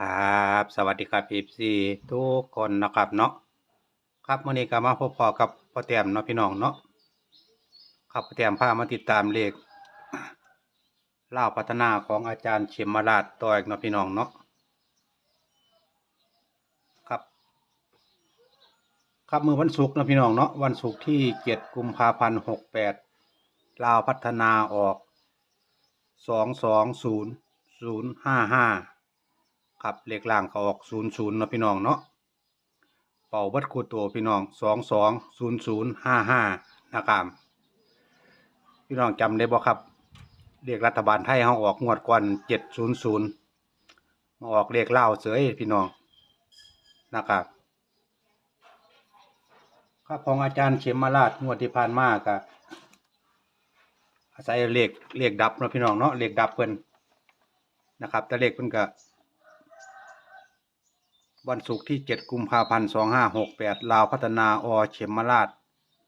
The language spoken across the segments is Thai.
ครับ สวัสดีครับพีซีทุกคนนะครับเนาะครับมื่อนี้ก็มาพบพอกับพ่อแต้มเนาะพี่น้องเนาะครับพ่อแต้มพามาติดตามเลขเล่าพัฒนาของอาจารย์เขมมาราชต่ออีกเนาะพี่น้องเนาะครับ ครับมือวันศุกร์เนาะพี่น้องเนาะวันศุกร์ที่เจ็ดกุมภาพันธ์หกแปดลาวพัฒนาออกสองสองศูนย์ศูนย์ห้าห้า ครับเลขล่างเขาออกศูนย์ศูนย์เนาะพี่น้องเนาะเป่าวัดคูตัวพี่น้องสองสองศูนย์ศูนย์ห้าห้านะครับพี่น้องจำได้บ่ครับเลขรัฐบาลไทยเขาออกงวดก่อนเจ็ดศูนย์ศูนย์มาออกเลขเล่าเสยพี่น้องนะครับครับของอาจารย์เขมมาราชงวดที่ผ่านมาก็อาศัยเลขเลขดับนะพี่น้องเนาะเลขดับเพิ่นนะครับ แต่เลขเพิ่นก็ วันศุกร์ที่ 7 กุมภาพันธ์ 2568 ลาวพัฒนาอเขมราช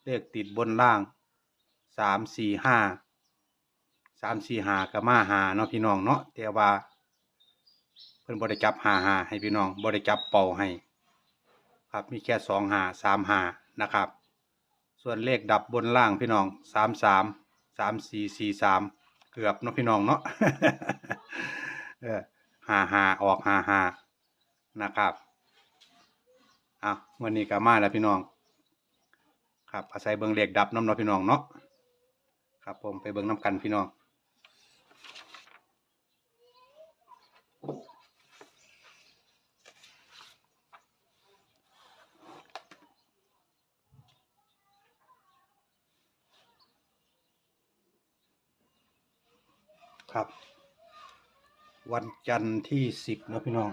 เลขติดบนล่าง 345 345กับมาหาเนาะพี่น้องเนาะแต่ว่า เพิ่นบ่ได้จับหาหาให้พี่น้องบ่ได้จับเป่าให้ ครับมีแค่2หา3หานะครับ ส่วนเลขดับบนล่างพี่น้อง33 3443เกือบเนาะพี่น้องเนาะเออหาหาออกหาหา นะครับอะวันนี้ก็มาแล้วพี่น้อง ครับอาศัยเบิงเหลขดับน้ำเนาะพี่น้องเนาะครับผมไปเบิงน้ำกันพี่น้องครับ วันจันทร์ที่สิบนะพี่น้อง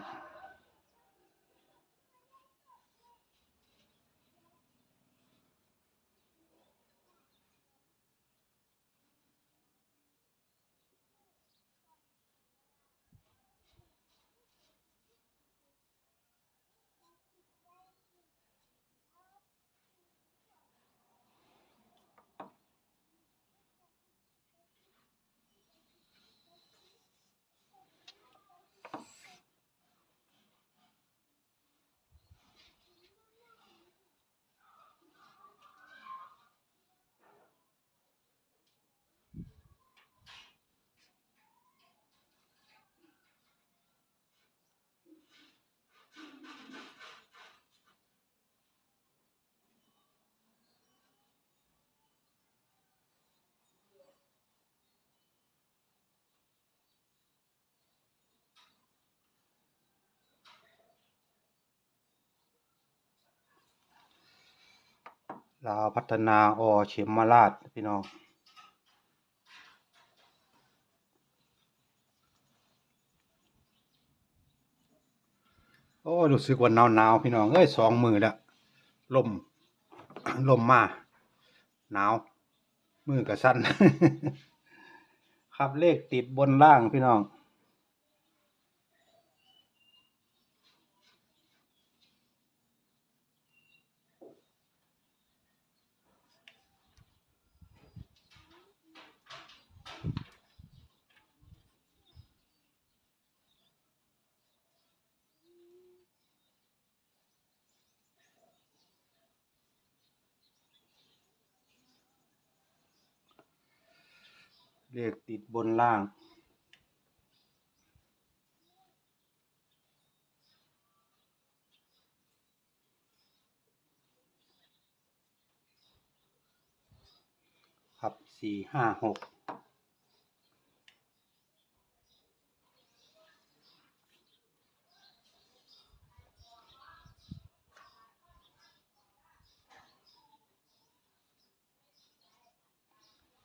ลาวพัฒนาอเขมมาราชพี่น้องโอ้รู้สึกว่าหนาวหนาวพี่น้องเอ้ยสองมือแล้วลมลมมาหนาวมือกับสั้น ครับเลขติดบนล่างพี่น้อง เลขติดบนล่าง ครับสี่ห้าหก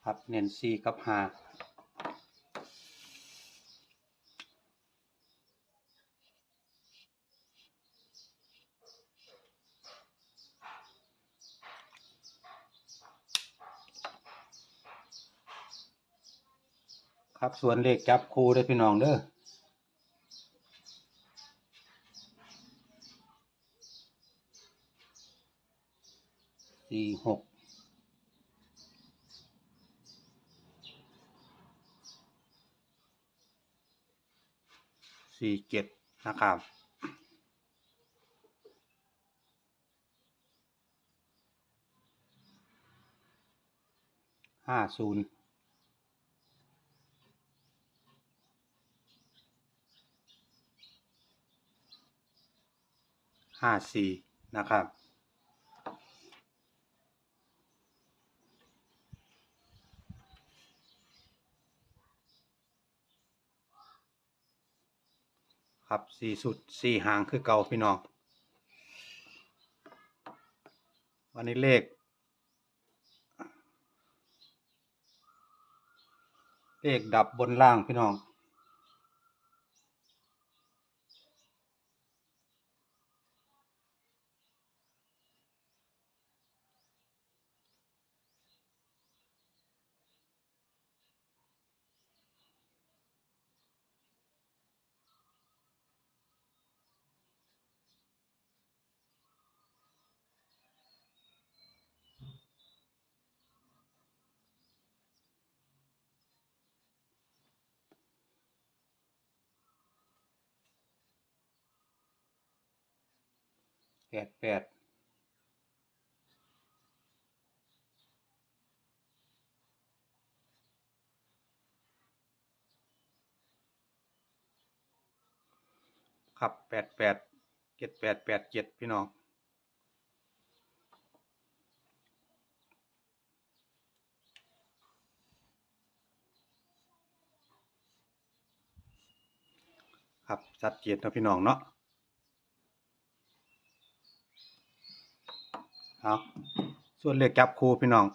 ครับเน้นสี่กับห้าครับส่วนเลขจับคู่ได้พี่น้องเด้อสี่หก สี่เจ็ดนะครับห้าศูนย์ห้าสี่นะครับ ครับสี่สุดสี่หางคือเก่าพี่น้อง วันนี้เลข เลขดับบนล่างพี่น้อง ปดแปดครับแปดแปดเจ็ดแปดแปดเจ็ดพี่น้องครับชัดเจนนะพี่น้องเนาะ เอาส่วนเลขจับคู่พี่น้อง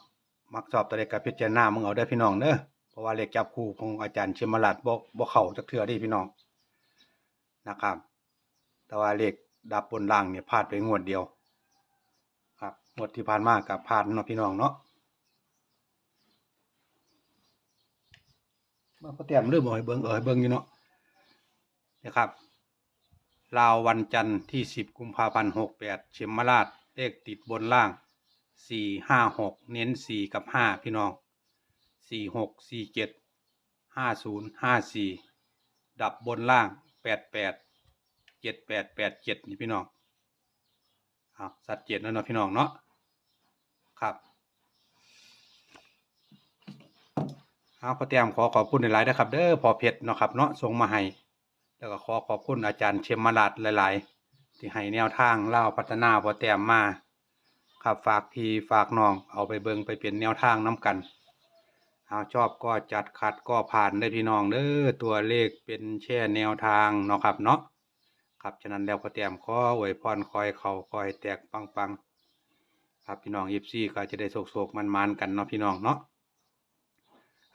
มักสอบตัวเลขกับพิจารณามึงเอาได้พี่น้องเด้อเพราะว่าเลขจับคู่ของอาจารย์เชมรัตน์บ่บ่เข้าจักเทื่อด้พี่น้องนะครับ แต่ว่าเลขดับบนล่างเนี่ยพลาดไปงวดเดียว ครับงวดที่ผ่านมากับพลาดเนาะพี่น้องเนาะมาพอเตรียมเรื่องบ่ให้เบิ่งเออให้เบิ่งอยู่เนาะนะครับลาววันจันทร์ที่ 10 กุมภาพันธ์68เชมมาราช เลขติดบนล่าง4 5 6เน้น4กับ5พี่น้อง4 6 4 7 5 0 5 4ดับบนล่าง8 8 7 8 8 7นี่พี่น้องเอาสัดเจนแล้วเนาะพี่น้องเนาะครับเอาพอเตรียมขอขอบคุณหลายๆนะครับ เด้อพอเพชรเนาะครับเนาะส่งมาให้แล้วก็ขอขอบคุณอาจารย์เชมมาลาดหลาย ๆ ที่ให้แนวทางเล่าพัฒนาพอแต้มมาครับฝากพี่ฝากน้องเอาไปเบิงไปเป็นแนวทางน้กันเอาชอบก็จัดขัดก็ผ่านได้พี่น้องเด้อตัวเลขเป็นแช่แนวทางเนาะครับเนาะครับฉะนั้นแล้วพอแต้มขออวยพรคอยเขาคอยแตกปังๆครับพี่น้องยิบซี่ก็จะได้โศกๆมันๆกันเนาะพี่น้องเนาะ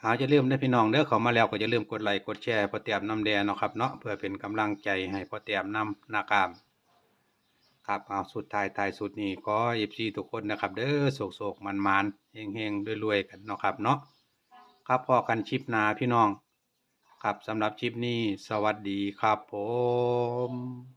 หาจะลืมได้พี่น้องเด้อเขามาแล้วก็จะลืมกดไลค์กดแชร์พอเตรียมน้ำแดงเนาะครับเนาะเพื่อเป็นกำลังใจให้พอเตรียมน้ำนากาม ครับเอาสุดท้ายท้ายสุดนี้ก็ยิบซีทุกคนนะครับ เด้อโศกโศกมันมันเฮงเฮงๆรวยๆกันเนาะครับเนาะครับพอกันชิปนาพี่น้อง ครับสำหรับชิปนี้ สวัสดีครับผม